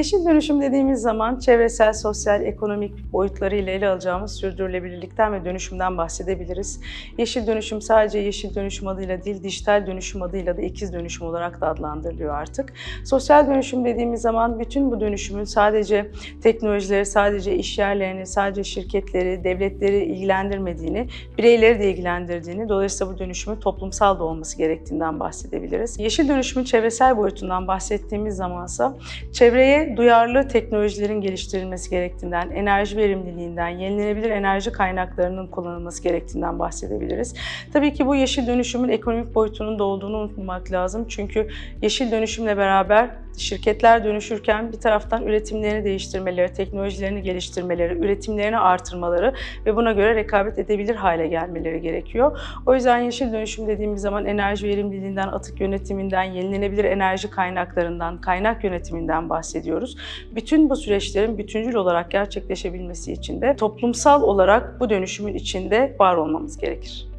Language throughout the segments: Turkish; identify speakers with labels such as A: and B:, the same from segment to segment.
A: Yeşil dönüşüm dediğimiz zaman çevresel, sosyal, ekonomik boyutlarıyla ele alacağımız sürdürülebilirlikten ve dönüşümden bahsedebiliriz. Yeşil dönüşüm sadece yeşil dönüşüm adıyla değil, dijital dönüşüm adıyla da ikiz dönüşüm olarak da adlandırılıyor artık. Sosyal dönüşüm dediğimiz zaman bütün bu dönüşümün sadece teknolojileri, sadece iş yerlerini, sadece şirketleri, devletleri ilgilendirmediğini, bireyleri de ilgilendirdiğini, dolayısıyla bu dönüşümün toplumsal da olması gerektiğinden bahsedebiliriz. Yeşil dönüşümün çevresel boyutundan bahsettiğimiz zamansa çevreye duyarlı teknolojilerin geliştirilmesi gerektiğinden, enerji verimliliğinden, yenilenebilir enerji kaynaklarının kullanılması gerektiğinden bahsedebiliriz. Tabii ki bu yeşil dönüşümün ekonomik boyutunun da olduğunu unutmamak lazım. Çünkü yeşil dönüşümle beraber şirketler dönüşürken bir taraftan üretimlerini değiştirmeleri, teknolojilerini geliştirmeleri, üretimlerini artırmaları ve buna göre rekabet edebilir hale gelmeleri gerekiyor. O yüzden yeşil dönüşüm dediğimiz zaman enerji verimliliğinden, atık yönetiminden, yenilenebilir enerji kaynaklarından, kaynak yönetiminden bahsediyoruz. Bütün bu süreçlerin bütüncül olarak gerçekleşebilmesi için de toplumsal olarak bu dönüşümün içinde var olmamız gerekir.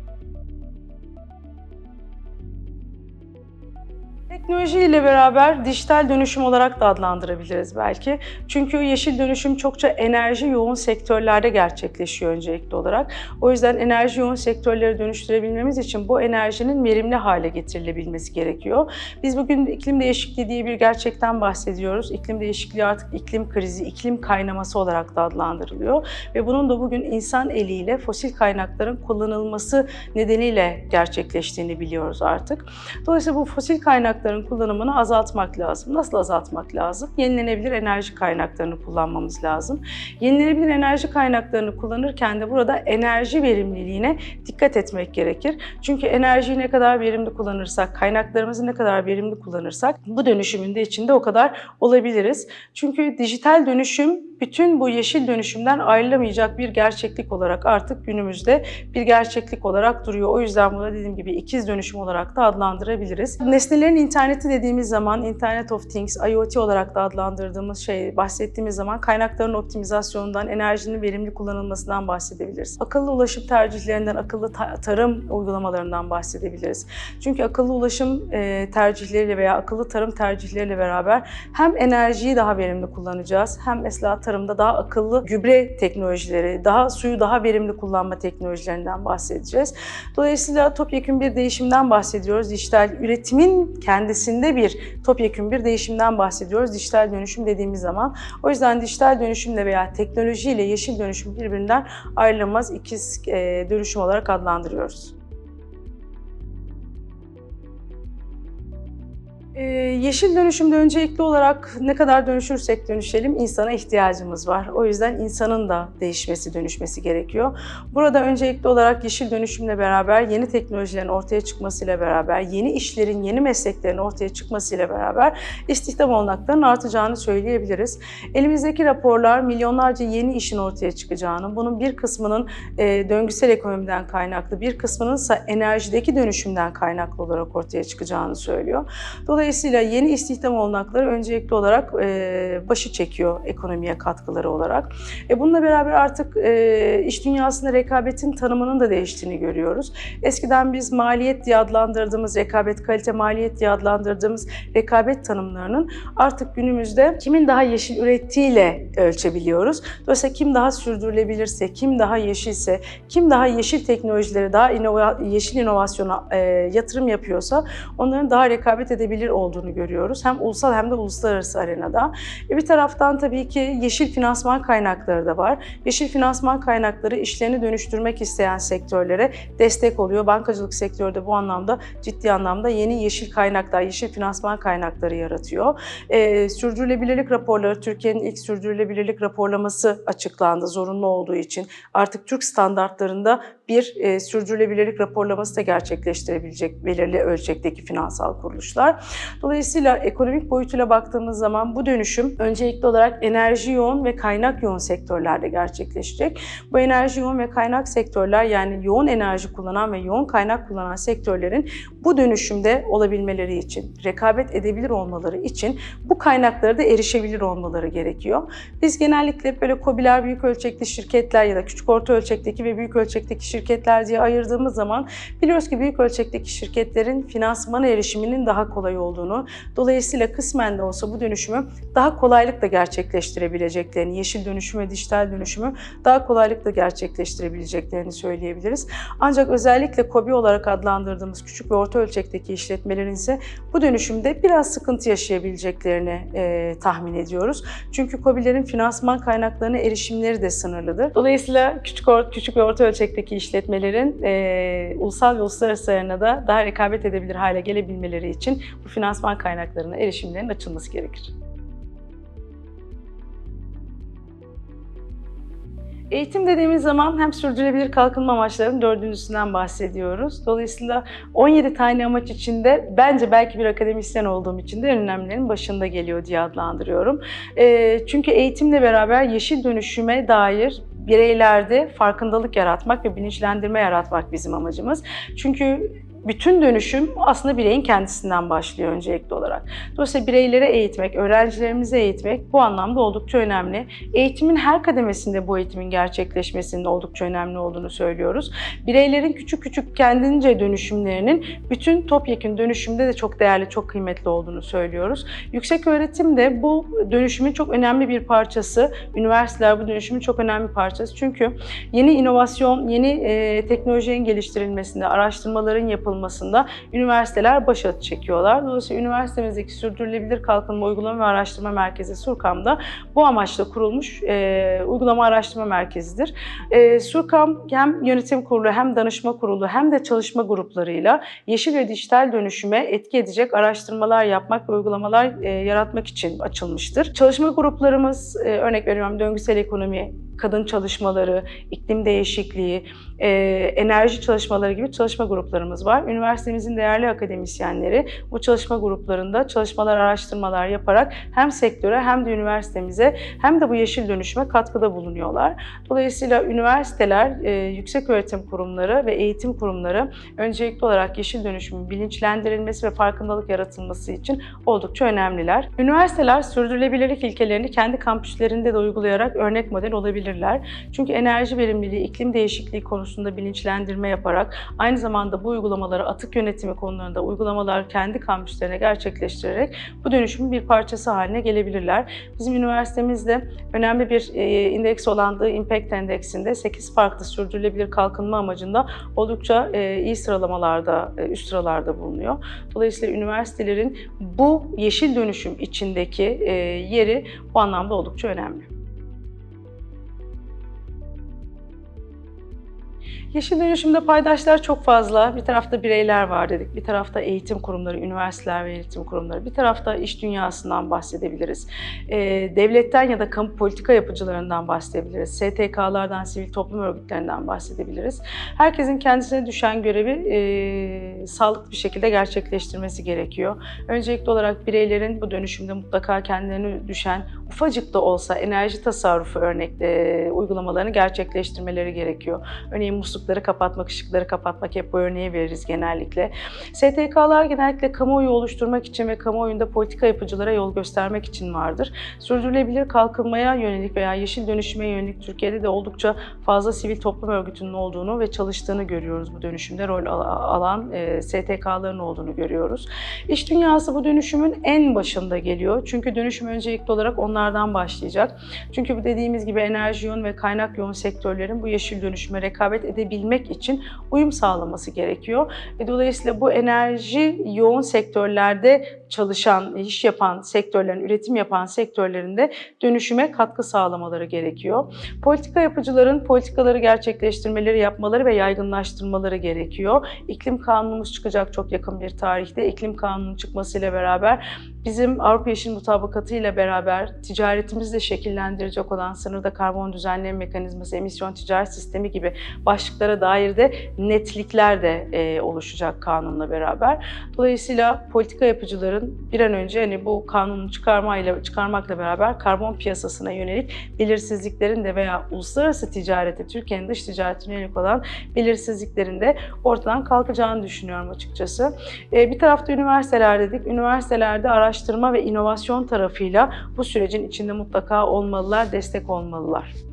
A: Teknoloji ile beraber dijital dönüşüm olarak da adlandırabiliriz belki. Çünkü yeşil dönüşüm çokça enerji yoğun sektörlerde gerçekleşiyor öncelikli olarak. O yüzden enerji yoğun sektörleri dönüştürebilmemiz için bu enerjinin verimli hale getirilebilmesi gerekiyor. Biz bugün iklim değişikliği diye bir gerçekten bahsediyoruz. İklim değişikliği artık iklim krizi, iklim kaynaması olarak da adlandırılıyor. Ve bunun da bugün insan eliyle fosil kaynakların kullanılması nedeniyle gerçekleştiğini biliyoruz artık. Dolayısıyla bu fosil kaynakların kullanımını azaltmak lazım. Nasıl azaltmak lazım? Yenilenebilir enerji kaynaklarını kullanmamız lazım. Yenilenebilir enerji kaynaklarını kullanırken de burada enerji verimliliğine dikkat etmek gerekir. Çünkü enerjiyi ne kadar verimli kullanırsak, kaynaklarımızı ne kadar verimli kullanırsak bu dönüşümün de içinde o kadar olabiliriz. Çünkü dijital dönüşüm bütün bu yeşil dönüşümden ayrılamayacak bir gerçeklik olarak artık günümüzde bir gerçeklik olarak duruyor. O yüzden buna dediğim gibi ikiz dönüşüm olarak da adlandırabiliriz. Nesnelerin interneti dediğimiz zaman Internet of Things, IoT olarak da adlandırdığımız şey, bahsettiğimiz zaman kaynakların optimizasyonundan, enerjinin verimli kullanılmasından bahsedebiliriz. Akıllı ulaşım tercihlerinden, akıllı ta- tarım uygulamalarından bahsedebiliriz. Çünkü akıllı ulaşım e, tercihleriyle veya akıllı tarım tercihleriyle beraber hem enerjiyi daha verimli kullanacağız, hem mesela tarımda daha akıllı gübre teknolojileri, daha suyu daha verimli kullanma teknolojilerinden bahsedeceğiz. Dolayısıyla topyekun bir değişimden bahsediyoruz. Dijital üretimin kendisinde bir topyekun bir değişimden bahsediyoruz. Dijital dönüşüm dediğimiz zaman. O yüzden dijital dönüşümle veya teknolojiyle yeşil dönüşüm birbirinden ayrılamaz ikiz e, dönüşüm olarak adlandırıyoruz. Ee, yeşil dönüşümde öncelikli olarak ne kadar dönüşürsek dönüşelim insana ihtiyacımız var. O yüzden insanın da değişmesi, dönüşmesi gerekiyor. Burada öncelikli olarak yeşil dönüşümle beraber yeni teknolojilerin ortaya çıkmasıyla beraber, yeni işlerin, yeni mesleklerin ortaya çıkmasıyla beraber istihdam olanaklarının artacağını söyleyebiliriz. Elimizdeki raporlar milyonlarca yeni işin ortaya çıkacağını, bunun bir kısmının e, döngüsel ekonomiden kaynaklı, bir kısmının ise enerjideki dönüşümden kaynaklı olarak ortaya çıkacağını söylüyor. Dolayısıyla yeni istihdam olanakları öncelikli olarak e, başı çekiyor ekonomiye katkıları olarak. E, bununla beraber artık e, iş dünyasında rekabetin tanımının da değiştiğini görüyoruz. Eskiden biz maliyet diye adlandırdığımız, rekabet kalite maliyet diye adlandırdığımız rekabet tanımlarının artık günümüzde kimin daha yeşil ürettiğiyle ölçebiliyoruz. Dolayısıyla kim daha sürdürülebilirse, kim daha yeşilse, kim daha yeşil teknolojilere, daha inova, yeşil inovasyona e, yatırım yapıyorsa onların daha rekabet edebilir görüyoruz. Hem ulusal hem de uluslararası arenada. E bir taraftan tabii ki yeşil finansman kaynakları da var. Yeşil finansman kaynakları işlerini dönüştürmek isteyen sektörlere destek oluyor. Bankacılık sektörü de bu anlamda ciddi anlamda yeni yeşil kaynaklar, yeşil finansman kaynakları yaratıyor. E, sürdürülebilirlik raporları, Türkiye'nin ilk sürdürülebilirlik raporlaması açıklandı zorunlu olduğu için. Artık Türk standartlarında bir e, sürdürülebilirlik raporlaması da gerçekleştirebilecek belirli ölçekteki finansal kuruluşlar. Dolayısıyla ekonomik boyutuyla baktığımız zaman bu dönüşüm öncelikli olarak enerji yoğun ve kaynak yoğun sektörlerde gerçekleşecek. Bu enerji yoğun ve kaynak sektörler yani yoğun enerji kullanan ve yoğun kaynak kullanan sektörlerin bu dönüşümde olabilmeleri için, rekabet edebilir olmaları için bu kaynaklara da erişebilir olmaları gerekiyor. Biz genellikle böyle COBİ'ler, büyük ölçekli şirketler ya da küçük orta ölçekteki ve büyük ölçekteki şirketler şirketler diye ayırdığımız zaman biliyoruz ki büyük ölçekteki şirketlerin finansmana erişiminin daha kolay olduğunu, dolayısıyla kısmen de olsa bu dönüşümü daha kolaylıkla gerçekleştirebileceklerini, yeşil dönüşüm ve dijital dönüşümü daha kolaylıkla gerçekleştirebileceklerini söyleyebiliriz. Ancak özellikle KOBİ olarak adlandırdığımız küçük ve orta ölçekteki işletmelerin ise bu dönüşümde biraz sıkıntı yaşayabileceklerini e, tahmin ediyoruz. Çünkü KOBİ'lerin finansman kaynaklarına erişimleri de sınırlıdır. Dolayısıyla küçük, küçük ve orta ölçekteki işletmelerin e, ulusal ve uluslararası arenada daha rekabet edebilir hale gelebilmeleri için bu finansman kaynaklarına erişimlerin açılması gerekir. Eğitim dediğimiz zaman hem sürdürülebilir kalkınma amaçlarının dördüncüsünden bahsediyoruz. Dolayısıyla 17 tane amaç içinde bence belki bir akademisyen olduğum için de en önemlilerin başında geliyor diye adlandırıyorum. E, çünkü eğitimle beraber yeşil dönüşüme dair bireylerde farkındalık yaratmak ve bilinçlendirme yaratmak bizim amacımız. Çünkü bütün dönüşüm aslında bireyin kendisinden başlıyor öncelikli olarak. Dolayısıyla bireylere eğitmek, öğrencilerimize eğitmek bu anlamda oldukça önemli. Eğitimin her kademesinde bu eğitimin gerçekleşmesinin oldukça önemli olduğunu söylüyoruz. Bireylerin küçük küçük kendince dönüşümlerinin bütün topyekun dönüşümde de çok değerli, çok kıymetli olduğunu söylüyoruz. Yüksek öğretim de bu dönüşümün çok önemli bir parçası. Üniversiteler bu dönüşümün çok önemli bir parçası. Çünkü yeni inovasyon, yeni teknolojinin geliştirilmesinde, araştırmaların yapılmasında yapılmasında üniversiteler başarı çekiyorlar. Dolayısıyla üniversitemizdeki Sürdürülebilir Kalkınma Uygulama ve Araştırma Merkezi Surkam'da bu amaçla kurulmuş e, uygulama araştırma merkezidir. E, Surkam hem yönetim kurulu hem danışma kurulu hem de çalışma gruplarıyla yeşil ve dijital dönüşüme etki edecek araştırmalar yapmak ve uygulamalar e, yaratmak için açılmıştır. Çalışma gruplarımız, e, örnek veriyorum döngüsel ekonomi, kadın çalışmaları, iklim değişikliği, e, enerji çalışmaları gibi çalışma gruplarımız var. Üniversitemizin değerli akademisyenleri bu çalışma gruplarında çalışmalar, araştırmalar yaparak hem sektöre hem de üniversitemize hem de bu yeşil dönüşüme katkıda bulunuyorlar. Dolayısıyla üniversiteler, e, yüksek öğretim kurumları ve eğitim kurumları öncelikli olarak yeşil dönüşümün bilinçlendirilmesi ve farkındalık yaratılması için oldukça önemliler. Üniversiteler sürdürülebilirlik ilkelerini kendi kampüslerinde de uygulayarak örnek model olabilirler. Çünkü enerji verimliliği, iklim değişikliği konusunda bilinçlendirme yaparak aynı zamanda bu uygulamaları atık yönetimi konularında uygulamalar kendi kampüslerine gerçekleştirerek bu dönüşümün bir parçası haline gelebilirler. Bizim üniversitemizde önemli bir e, indeks olan The Impact Endeks'inde 8 farklı sürdürülebilir kalkınma amacında oldukça e, iyi sıralamalarda, e, üst sıralarda bulunuyor. Dolayısıyla üniversitelerin bu yeşil dönüşüm içindeki yeri bu anlamda oldukça önemli. Yeşil dönüşümde paydaşlar çok fazla. Bir tarafta bireyler var dedik, bir tarafta eğitim kurumları, üniversiteler ve eğitim kurumları, bir tarafta iş dünyasından bahsedebiliriz. E, devletten ya da kamu politika yapıcılarından bahsedebiliriz. STK'lardan, sivil toplum örgütlerinden bahsedebiliriz. Herkesin kendisine düşen görevi e, sağlıklı bir şekilde gerçekleştirmesi gerekiyor. Öncelikli olarak bireylerin bu dönüşümde mutlaka kendilerine düşen ufacık da olsa enerji tasarrufu örnekle uygulamalarını gerçekleştirmeleri gerekiyor. Örneğin muslukları kapatmak, ışıkları kapatmak hep bu örneği veririz genellikle. STK'lar genellikle kamuoyu oluşturmak için ve kamuoyunda politika yapıcılara yol göstermek için vardır. Sürdürülebilir kalkınmaya yönelik veya yeşil dönüşüme yönelik Türkiye'de de oldukça fazla sivil toplum örgütünün olduğunu ve çalıştığını görüyoruz bu dönüşümde rol alan e, STK'ların olduğunu görüyoruz. İş dünyası bu dönüşümün en başında geliyor. Çünkü dönüşüm öncelikli olarak onlardan başlayacak. Çünkü dediğimiz gibi enerji yoğun ve kaynak yoğun sektörlerin bu yeşil dönüşüme rekabet edebilmek için uyum sağlaması gerekiyor. E, dolayısıyla bu enerji yoğun sektörlerde çalışan, iş yapan sektörlerin, üretim yapan sektörlerinde dönüşüme katkı sağlamaları gerekiyor. Politika yapıcıların politikaları gerçekleştirmeleri, yapmaları ve yaygınlaştırmaları gerekiyor. İklim kanunumuz çıkacak çok yakın bir tarihte. İklim kanunun çıkmasıyla beraber bizim Avrupa Yeşil Mutabakatı ile beraber ticaretimizi de şekillendirecek olan sınırda karbon düzenleme mekanizması, emisyon ticaret sistemi gibi başlıklara dair de netlikler de e, oluşacak kanunla beraber. Dolayısıyla politika yapıcıların bir an önce hani bu kanunu çıkarmayla çıkarmakla beraber karbon piyasasına yönelik belirsizliklerin de veya uluslararası ticarete, Türkiye'nin dış ticaretine yönelik olan belirsizliklerin de ortadan kalkacağını düşünüyorum açıkçası. E, bir tarafta üniversiteler dedik. Üniversitelerde araştırma ve inovasyon tarafıyla bu sürecin içinde mutlaka olmalılar, destek olmalılar.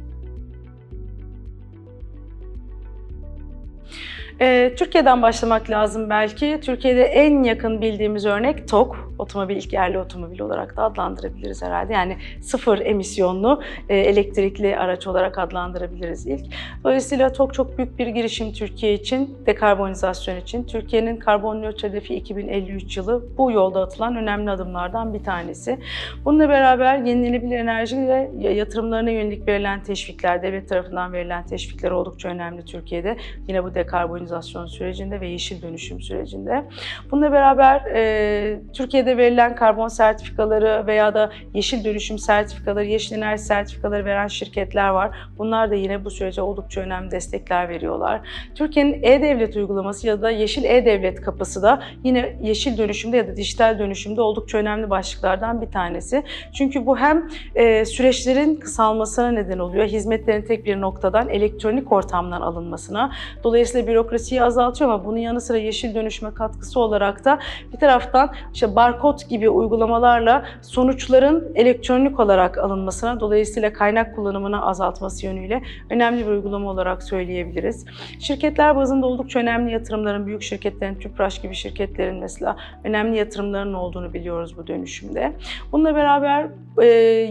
A: Türkiye'den başlamak lazım belki. Türkiye'de en yakın bildiğimiz örnek TOK. Otomobil, ilk yerli otomobil olarak da adlandırabiliriz herhalde. Yani sıfır emisyonlu e, elektrikli araç olarak adlandırabiliriz ilk. Dolayısıyla TOK çok büyük bir girişim Türkiye için, dekarbonizasyon için. Türkiye'nin karbon nötr hedefi 2053 yılı bu yolda atılan önemli adımlardan bir tanesi. Bununla beraber yenilenebilir enerji ve yatırımlarına yönelik verilen teşvikler, devlet tarafından verilen teşvikler oldukça önemli Türkiye'de. Yine bu dekarbonizasyon sürecinde ve yeşil dönüşüm sürecinde. Bununla beraber e, Türkiye'de verilen karbon sertifikaları veya da yeşil dönüşüm sertifikaları, yeşil enerji sertifikaları veren şirketler var. Bunlar da yine bu sürece oldukça önemli destekler veriyorlar. Türkiye'nin e-devlet uygulaması ya da yeşil e-devlet kapısı da yine yeşil dönüşümde ya da dijital dönüşümde oldukça önemli başlıklardan bir tanesi. Çünkü bu hem e, süreçlerin kısalmasına neden oluyor, hizmetlerin tek bir noktadan elektronik ortamdan alınmasına. Dolayısıyla bürokrasiyi azaltıyor ama bunun yanı sıra yeşil dönüşüme katkısı olarak da bir taraftan işte barkod gibi uygulamalarla sonuçların elektronik olarak alınmasına, dolayısıyla kaynak kullanımını azaltması yönüyle önemli bir uygulama olarak söyleyebiliriz. Şirketler bazında oldukça önemli yatırımların, büyük şirketlerin, Tüpraş gibi şirketlerin mesela önemli yatırımların olduğunu biliyoruz bu dönüşümde. Bununla beraber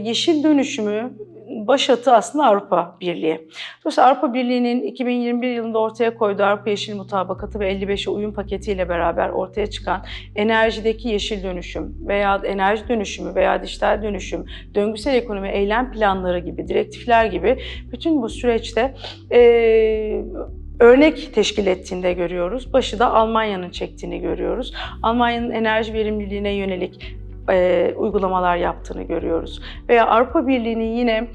A: yeşil dönüşümü başatı aslında Avrupa Birliği. Dolayısıyla Avrupa Birliği'nin 2021 yılında ortaya koyduğu Avrupa Yeşil Mutabakatı ve 55'e uyum paketiyle beraber ortaya çıkan enerjideki yeşil dönüşüm veya enerji dönüşümü veya dijital dönüşüm, döngüsel ekonomi eylem planları gibi, direktifler gibi bütün bu süreçte e, örnek teşkil ettiğinde görüyoruz. Başı da Almanya'nın çektiğini görüyoruz. Almanya'nın enerji verimliliğine yönelik e, uygulamalar yaptığını görüyoruz. Veya Avrupa Birliği'nin yine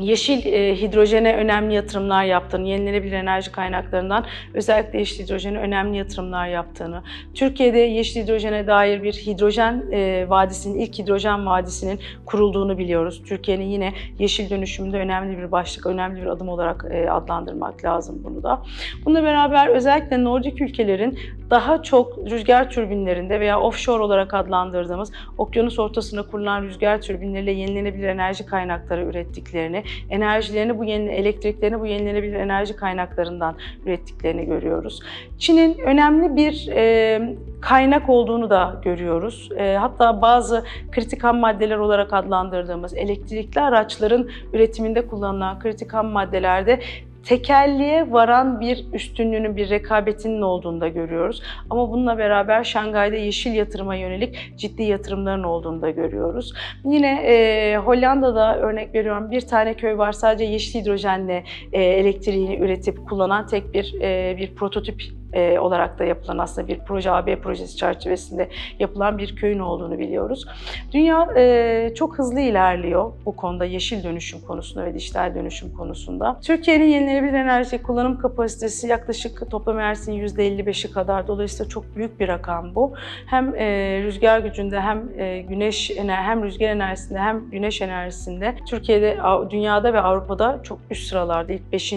A: yeşil e, hidrojene önemli yatırımlar yaptığını, yenilenebilir enerji kaynaklarından özellikle yeşil hidrojene önemli yatırımlar yaptığını, Türkiye'de yeşil hidrojene dair bir hidrojen e, vadisinin, ilk hidrojen vadisinin kurulduğunu biliyoruz. Türkiye'nin yine yeşil dönüşümünde önemli bir başlık, önemli bir adım olarak e, adlandırmak lazım bunu da. Bununla beraber özellikle Nordik ülkelerin daha çok rüzgar türbinlerinde veya offshore olarak adlandırdığımız okyanus ortasında kurulan rüzgar türbinleriyle yenilenebilir enerji kaynakları ürettiklerini, enerjilerini bu yeni elektriklerini bu yenilenebilir enerji kaynaklarından ürettiklerini görüyoruz. Çin'in önemli bir e, kaynak olduğunu da görüyoruz. E, hatta bazı kritik ham maddeler olarak adlandırdığımız elektrikli araçların üretiminde kullanılan kritik ham maddelerde tekelliğe varan bir üstünlüğünün, bir rekabetinin olduğunu da görüyoruz. Ama bununla beraber Şangay'da yeşil yatırıma yönelik ciddi yatırımların olduğunu da görüyoruz. Yine e, Hollanda'da örnek veriyorum bir tane köy var sadece yeşil hidrojenle e, elektriğini üretip kullanan tek bir e, bir prototip e, olarak da yapılan aslında bir proje AB projesi çerçevesinde yapılan bir köyün olduğunu biliyoruz. Dünya e, çok hızlı ilerliyor bu konuda yeşil dönüşüm konusunda ve dijital dönüşüm konusunda. Türkiye'nin yenilenebilir enerji kullanım kapasitesi yaklaşık toplam enerjisinin %55'i kadar. Dolayısıyla çok büyük bir rakam bu. Hem e, rüzgar gücünde hem e, güneş hem rüzgar enerjisinde hem güneş enerjisinde Türkiye'de, dünyada ve Avrupa'da çok üst sıralarda ilk 5.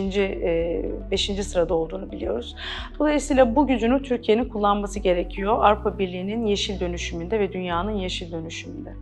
A: 5. sırada olduğunu biliyoruz. Dolayısıyla Dolayısıyla bu gücünü Türkiye'nin kullanması gerekiyor Avrupa Birliği'nin yeşil dönüşümünde ve dünyanın yeşil dönüşümünde.